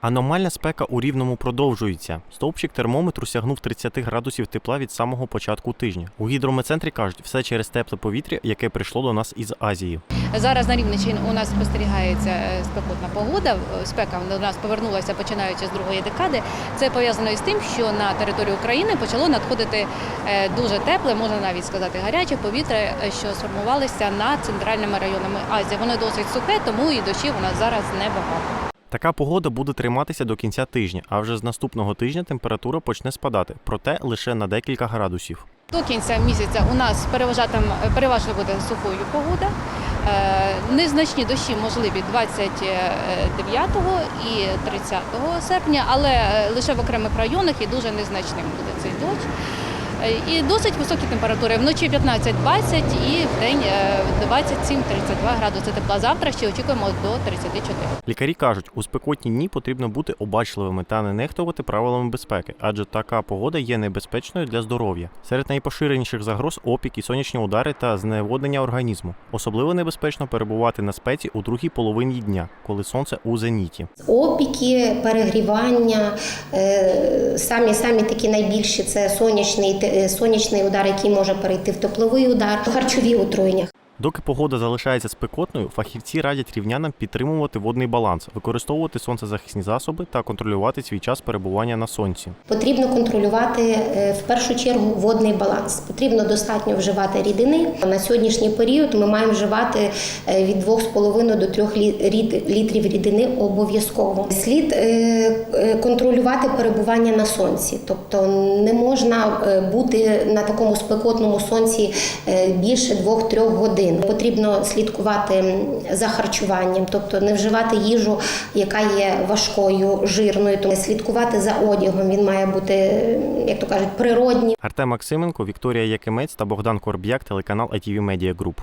Аномальна спека у рівному продовжується. Стовпчик термометру сягнув 30 градусів тепла від самого початку тижня. У гідрометцентрі кажуть, все через тепле повітря, яке прийшло до нас із Азії. Зараз на Рівненщині у нас спостерігається е, спекотна погода. Е, Спека до нас повернулася починаючи з другої декади. Це пов'язано із тим, що на територію України почало надходити е, дуже тепле, можна навіть сказати, гаряче повітря, що сформувалися над центральними районами Азії. Воно досить сухе, тому і дощів у нас зараз небагато. Така погода буде триматися до кінця тижня, а вже з наступного тижня температура почне спадати, проте лише на декілька градусів. До кінця місяця у нас переважатим переважно буде сухою погода. Е, Незначні дощі можливі 29 і 30 серпня, але е, лише в окремих районах і дуже незначним буде цей дощ. І досить високі температури. Вночі 15-20 і в день е, 27-32 градуси тепла. Завтра ще очікуємо до 34. Лікарі кажуть, у спекотні дні потрібно бути обачливими та не нехтувати правилами безпеки, адже така погода є небезпечною для здоров'я. Серед найпоширеніших загроз опіки, сонячні удари та зневоднення організму. Особливо небезпечно перебувати на спеці у другій половині дня, коли сонце у зеніті. Опіки, перегрівання, е, самі самі такі найбільші це сонячний, сонячний удар, який може перейти в тепловий удар, харчові отруєння. Доки погода залишається спекотною, фахівці радять рівнянам підтримувати водний баланс, використовувати сонцезахисні засоби та контролювати свій час перебування на сонці. Потрібно контролювати е, в першу чергу водний баланс. Потрібно достатньо вживати рідини. На сьогоднішній період ми маємо вживати е, від 2,5 до 3 лі- літрів рідини обов'язково. Слід е, контролювати перебування на сонці, тобто не можна бути на такому спекотному сонці більше 2-3 годин. Потрібно слідкувати за харчуванням, тобто не вживати їжу, яка є важкою, жирною, тому слідкувати за одягом. Він має бути, як то кажуть, природній. Артем Максименко, Вікторія Якимець та Богдан Корб'як, телеканал ITV Media Group.